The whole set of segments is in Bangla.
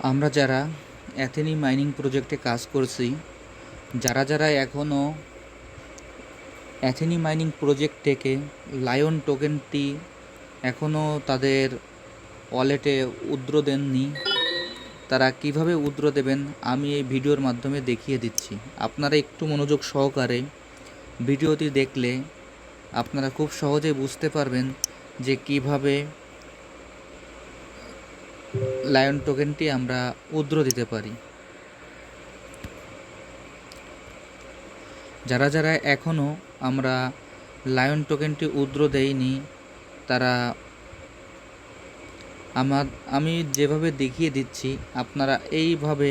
আমরা যারা অ্যাথেনি মাইনিং প্রজেক্টে কাজ করছি, যারা যারা এখনও অ্যাথেনি মাইনিং প্রজেক্ট থেকে লায়ন টোকেনটি এখনও তাদের ওয়ালেটে উদ্র দেননি, তারা কীভাবে উদ্র দেবেন আমি এই ভিডিওর মাধ্যমে দেখিয়ে দিচ্ছি। আপনারা একটু মনোযোগ সহকারে ভিডিওটি দেখলে আপনারা খুব সহজে বুঝতে পারবেন যে কীভাবে লায়ন টোকেনটি আমরা উদ্র দিতে পারি। যারা যারা এখনও আমরা লায়ন টোকেনটি উদ্র দেইনি, তারা আমার আমি যেভাবে দেখিয়ে দিচ্ছি, আপনারা এইভাবে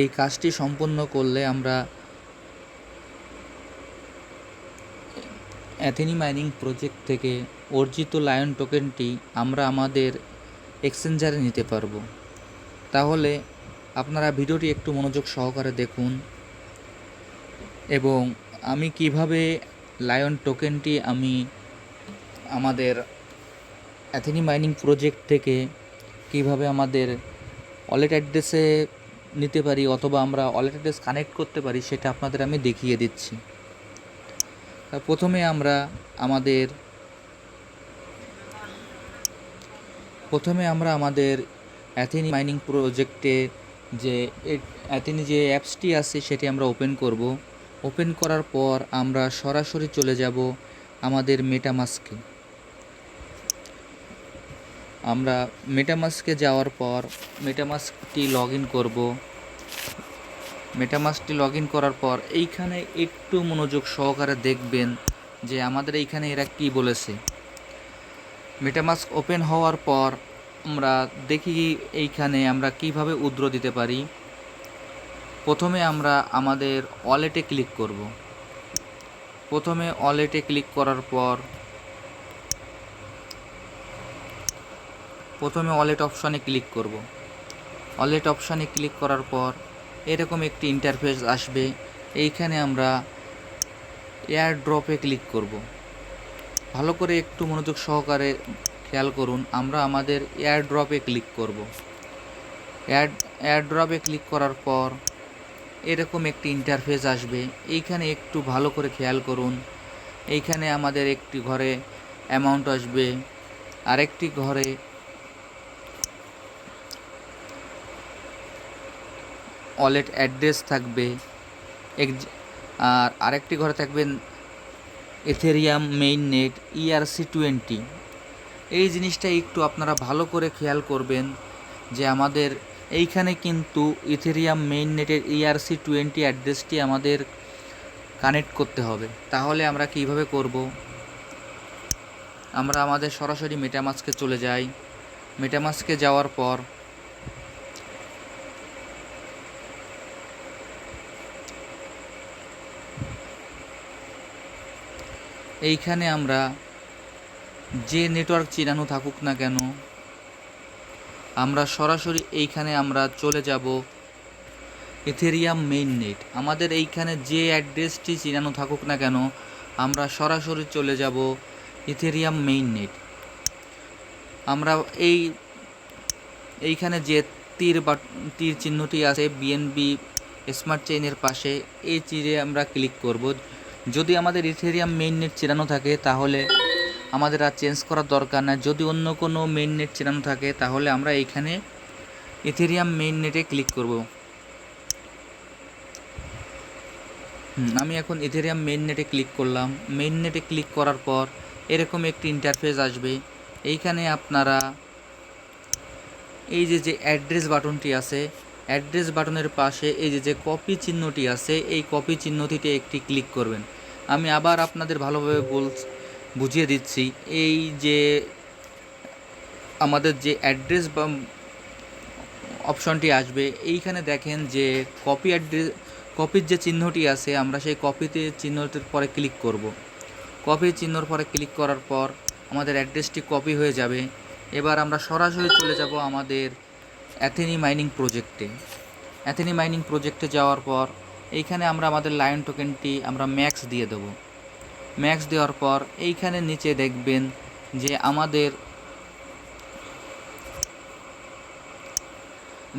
এই কাজটি সম্পন্ন করলে আমরা অ্যাথেনি মাইনিং প্রজেক্ট থেকে অর্জিত লায়ন টোকেনটি আমরা আমাদের এক্সচেঞ্জারে নিতে পারব। তাহলে আপনারা ভিডিওটি একটু মনোযোগ সহকারে দেখুন এবং আমি কীভাবে লায়ন টোকেনটি আমি আমাদের অ্যাথেনি মাইনিং প্রজেক্ট থেকে কীভাবে আমাদের ওয়ালেট অ্যাড্রেসে নিতে পারি অথবা আমরা ওয়ালেট অ্যাড্রেস কানেক্ট করতে পারি সেটা আপনাদের আমি দেখিয়ে দিচ্ছি। প্রথমে আমরা আমাদের প্রথমে আমরা আমাদের অ্যাথেনি মাইনিং প্রজেক্টে যে অ্যাথেনি যে অ্যাপসটি আছে সেটি আমরা ওপেন করব। ওপেন করার পর আমরা সরাসরি চলে যাব আমাদের মেটামাস্কে আমরা মেটামাস্কে যাওয়ার পর মেটামাস্কটি লগ ইন করব। মেটামাস্কটি লগ ইন করার পর এইখানে একটু মনোযোগ সহকারে দেখবেন যে আমাদের এইখানে এরা কি বলেছে। মেটামাস্ক ওপেন হওয়ার পর আমরা দেখি এইখানে আমরা কীভাবে উদ্র দিতে পারি। প্রথমে আমরা আমাদের ওয়ালেটে ক্লিক করব। প্রথমে ওয়ালেটে ক্লিক করার পর প্রথমে ওয়ালেট অপশানে ক্লিক করব। ওয়ালেট অপশানে ক্লিক করার পর এরকম একটি ইন্টারফেস আসবে। এইখানে আমরা এয়ার ড্রপে ক্লিক করব। ভালো করে একটু মনোযোগ সহকারে খেয়াল করুন, আমরা আমাদের এয়ার ড্রপে ক্লিক করব। এয়ার এয়ার ড্রপে ক্লিক করার পর এরকম একটি ইন্টারফেস আসবে। এইখানে একটু ভালো করে খেয়াল করুন। এইখানে আমাদের একটি ঘরে অ্যামাউন্ট আসবে। আরেকটি ঘরে ওয়ালেট অ্যাড্রেস থাকবে। আর আরেকটি ঘরে থাকবেন Ethereum main net ERC twenty এই জিনিসটা একটু আপনারা ভালো করে খেয়াল করবেন যে আমাদের এইখানে কিন্তু ইথেরিয়াম মেইন নেটের ইআরসি টোয়েন্টি অ্যাড্রেসটি আমাদের কানেক্ট করতে হবে। তাহলে আমরা কীভাবে করব? আমরা আমাদের সরাসরি মেটামাস্কে চলে যাই। মেটামাস্কে যাওয়ার পর এইখানে আমরা যে নেটওয়ার্ক চিনানো থাকুক না কেন, আমরা সরাসরি এইখানে আমরা চলে যাব ইথেরিয়াম মেইন নেট আমাদের এইখানে যে অ্যাড্রেসটি চিনানো থাকুক না কেন, আমরা সরাসরি চলে যাব ইথেরিয়াম মেইন নেট আমরা এই, এইখানে যে তীর বা তীর চিহ্নটি আছে বিএনবি স্মার্ট চেইনের পাশে, এই তীরে আমরা ক্লিক করব। যদি আমাদের ইথেরিয়াম মেইন নেট চেনানো থাকে, তাহলে আমাদের আর চেঞ্জ করার দরকার না যদি অন্য কোনো মেইন নেট চেনানো থাকে, তাহলে আমরা এইখানে ইথেরিয়াম মেইন নেটে ক্লিক করব। আমি এখন ইথেরিয়াম মেইন নেটে ক্লিক করলাম। মেইন নেটে ক্লিক করার পর এরকম একটি ইন্টারফেস আসবে। এইখানে আপনারা এই যে যে অ্যাড্রেস বাটনটি আছে অ্যাড্রেস বাটনের পাশে এই যে যে কপি চিহ্নটি আছে, এই কপি চিহ্নটিতে একটি ক্লিক করবেন। আমি আবার আপনাদের ভালোভাবে বল, বুঝিয়ে দিচ্ছি। এই যে আমাদের যে অ্যাড্রেস বা অপশনটি আসবে, এইখানে দেখেন যে কপি অ্যাড্রেস কপির যে চিহ্নটি আছে, আমরা সেই কপিতে চিহ্নটির পরে ক্লিক করব। কপি চিহ্নর পরে ক্লিক করার পর আমাদের অ্যাড্রেসটি কপি হয়ে যাবে। এবার আমরা সরাসরি চলে যাব আমাদের অ্যাথেনি মাইনিং প্রজেক্টে। অ্যাথেনি মাইনিং প্রজেক্টে যাওয়ার পর এইখানে আমরা আমাদের লায়ন টোকেনটি আমরা ম্যাক্স দিয়ে দেবো। ম্যাক্স দেওয়ার পর এইখানে নিচে দেখবেন যে আমাদের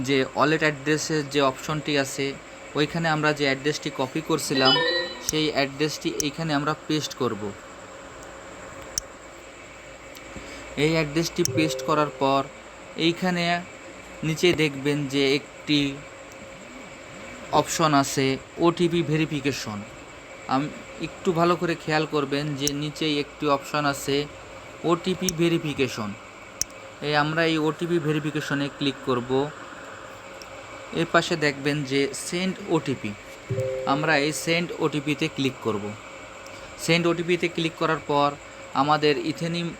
যে ওয়ালেট অ্যাড্রেসের যে অপশনটি আছে, ওইখানে আমরা যে অ্যাড্রেসটি কপি করছিলাম, সেই অ্যাড্রেসটি এইখানে আমরা পেস্ট করব। এই অ্যাড্রেসটি পেস্ট করার পর এইখানে নিচে দেখবেন যে একটি অপশন আছে ওটিপি ভেরিফিকেশন আমি একটু ভালো করে খেয়াল করবেন যে নিচেই একটি অপশন আছে ওটিপি ভেরিফিকেশন এই আমরা এই ওটিপি ভেরিফিকেশনে ক্লিক করব। এর পাশে দেখবেন যে সেন্ড ওটিপি আমরা এই সেন্ড ওটিপিতে ক্লিক করব। সেন্ড ওটিপিতে ক্লিক করার পর আমাদের ইথেনিম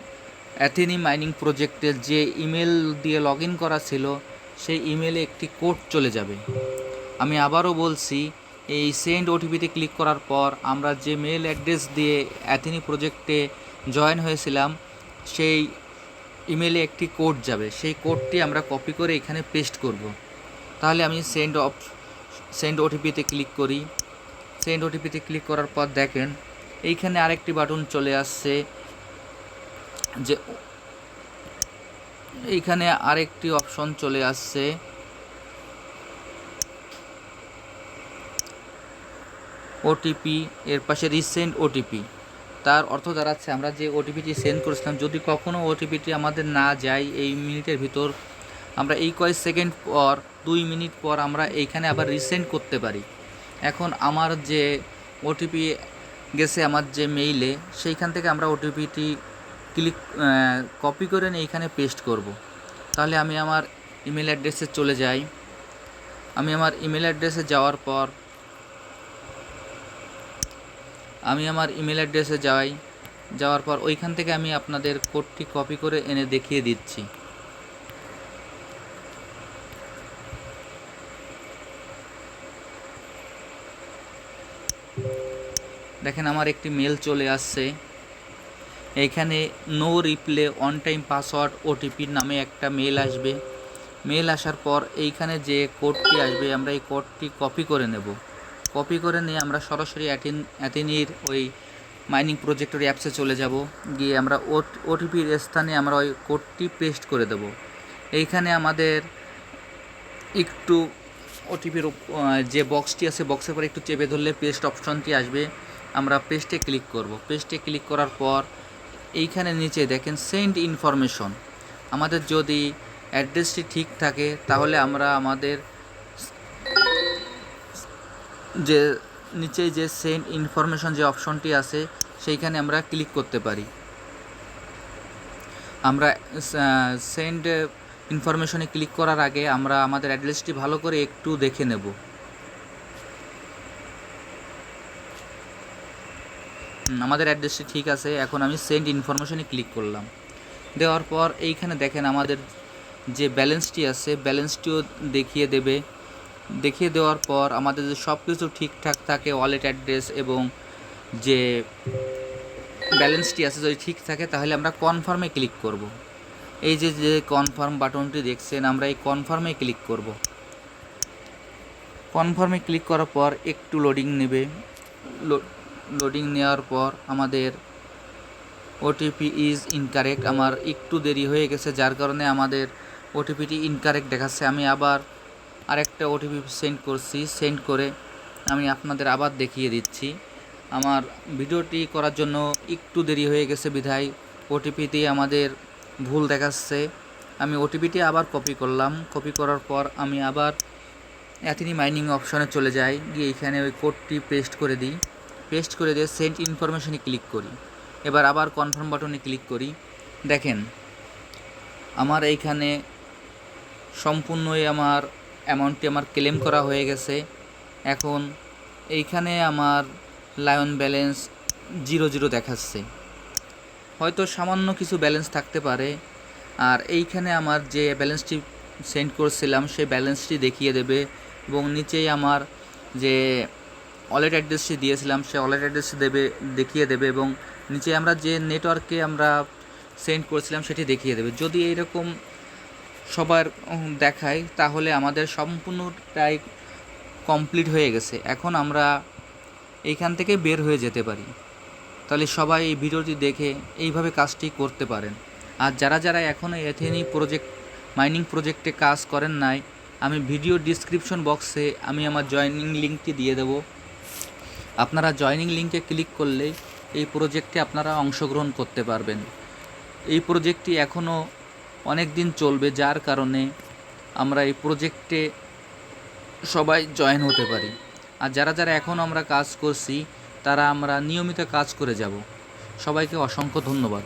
অ্যাথেনি মাইনিং প্রজেক্টের যে ইমেল দিয়ে লগ করা ছিল, সেই ইমেলে একটি কোড চলে যাবে। আমি আবারও বলছি, এই সেন্ড ওটিপিতে ক্লিক করার পর আমরা যে মেল অ্যাড্রেস দিয়ে অ্যাথিনি প্রজেক্টে জয়েন হয়েছিলাম, সেই ইমেলে একটি কোড যাবে। সেই কোডটি আমরা কপি করে এখানে পেস্ট করব। তাহলে আমি সেন্ড অপ সেন্ড ওটিপিতে ক্লিক করি। সেন্ড ওটিপিতে ক্লিক করার পর দেখেন, এইখানে আরেকটি বাটন চলে আসছে যে, এইখানে আরেকটি অপশন চলে আসছে। ওটিপি এর পাশে রিসেন্ট ওটিপি তার অর্থ দাঁড়াচ্ছে আমরা যে ওটিপিটি সেন্ড করেছিলাম, যদি কখনও ওটিপিটি আমাদের না যায় এই মিনিটের ভিতর, আমরা এই কয়েক সেকেন্ড পর, দুই মিনিট পর আমরা এইখানে আবার রিসেন্ড করতে পারি। এখন আমার যে ওটিপি গেছে আমার যে মেইলে সেইখান থেকে আমরা ওটিপিটি ক্লিক কপি করে নিয়ে এইখানে পেস্ট করব। তাহলে আমি আমার ইমেল অ্যাড্রেসে চলে যাই। আমি আমার ইমেল অ্যাড্রেসে যাওয়ার পর আমি আমার ইমেল অ্যাড্রেসে যাই। যাওয়ার পর ওইখান থেকে আমি আপনাদের কোডটি কপি করে এনে দেখিয়ে দিচ্ছি। দেখেন আমার একটি মেল চলে আসছে। এইখানে no reply one time password OTP নামে একটা মেল আসবে। মেল আসার পর এইখানে যে কোডটি আসবে, আমরা এই কোডটি কপি করে নেব। কপি করে নিয়ে আমরা সরাসরি অ্যাটিন অ্যাথিনির ওই মাইনিং প্রজেক্টর অ্যাপসে চলে যাব। গিয়ে আমরা ওটিপির স্থানে আমরা ওই কোডটি পেস্ট করে দেব। এইখানে আমাদের একটু ওটিপির যে বক্সটি আছে বক্সের পর একটু চেপে ধরলে পেস্ট অপশনটি আসবে। আমরা পেস্টে ক্লিক করব। পেস্টে ক্লিক করার পর এইখানে নিচে দেখেন সেন্ড ইনফরমেশন আমাদের যদি অ্যাড্রেসটি ঠিক থাকে, তাহলে আমরা আমাদের যে নিচে যে সেন্ড ইনফরমেশন যে অপশনটি আছে, সেইখানে আমরা ক্লিক করতে পারি। আমরা সেন্ড ইনফরমেশনে ক্লিক করার আগে আমরা আমাদের অ্যাড্রেসটি ভালো করে একটু দেখে নেব। আমাদের অ্যাড্রেসটি ঠিক আছে, এখন আমি সেন্ড ইনফরমেশনে ক্লিক করলাম। দেওয়ার পর এইখানে দেখেন আমাদের যে ব্যালেন্সটি আছে ব্যালেন্সটিও দেখিয়ে দেবে। দেখিয়ে দেওয়ার পর আমাদের যে সব কিছু ঠিকঠাক থাকে ওয়ালেট অ্যাড্রেস এবং যে ব্যালেন্সটি আছে যদি ঠিক থাকে, তাহলে আমরা কনফার্মে ক্লিক করব। এই যে যে কনফার্ম বাটনটি দেখছেন, আমরা এই কনফার্মে ক্লিক করব। কনফার্মে ক্লিক করার পর একটু লোডিং নেবে লোডিং নেওয়ার পর আমাদের ওটিপি ইজ ইনকারেক্ট আমার একটু দেরি হয়ে গেছে, যার কারণে আমাদের ওটিপিটি ইনকারেক্ট দেখাচ্ছে আমি আবার আরেকটা ওটিপি সেন্ড করছি সেন্ড করে আমি আপনাদের আবার দেখিয়ে দিচ্ছি। আমার ভিডিওটি করার জন্য একটু দেরি হয়ে গেছে বিধায় ওটিপিতে আমাদের ভুল দেখাচ্ছে। আমি ওটিপিটি আবার কপি করলাম। কপি করার পর আমি আবার অ্যাথিনি মাইনিং অপশনে চলে যাই। গিয়ে এখানে ওই কোডটি পেস্ট করে দিই। পেস্ট করে দিয়ে সেন্ড ইনফরমেশনে ক্লিক করি। এবার আবার কনফার্ম বাটনে ক্লিক করি। দেখেন, আমার এইখানে সম্পূর্ণই আমার অ্যামাউন্টটি আমার ক্লেম করা হয়ে গেছে। এখন এইখানে আমার লায়ন ব্যালেন্স জিরো জিরো দেখাচ্ছে। হয়তো সামান্য কিছু ব্যালেন্স থাকতে পারে। আর এইখানে আমার যে ব্যালেন্সটি সেন্ড করছিলাম, সেই ব্যালেন্সটি দেখিয়ে দেবে এবং নিচেই আমার যে ওয়ালেট অ্যাড্রেসটি দিয়েছিলাম সে ওয়ালেট অ্যাড্রেসটি দেবে, দেখিয়ে দেবে এবং নিচে আমরা যে নেটওয়ার্কে আমরা সেন্ড করেছিলাম, সেটি দেখিয়ে দেবে। যদি এইরকম সবার দেখায়, তাহলে আমাদের সম্পূর্ণটাই কমপ্লিট হয়ে গেছে। এখন আমরা এইখান থেকে বের হয়ে যেতে পারি। তাহলে সবাই এই ভিডিওটি দেখে এইভাবে কাজটি করতে পারেন। আর যারা যারা এখনও এথেনি প্রজেক্ট মাইনিং প্রজেক্টে কাজ করেন নাই, আমি ভিডিও ডিসক্রিপশন বক্সে আমি আমার জয়নিং লিঙ্কটি দিয়ে দেব। আপনারা জয়নিং লিঙ্কে ক্লিক করলেই এই প্রজেক্টে আপনারা অংশগ্রহণ করতে পারবেন। এই প্রজেক্টটি এখনও অনেক দিন চলবে, যার কারণে আমরা এই প্রজেক্টে সবাই জয়েন হতে পারি। আর যারা যারা এখন আমরা কাজ করছি, তারা আমরা নিয়মিত কাজ করে যাব। সবাইকে অসংখ্য ধন্যবাদ।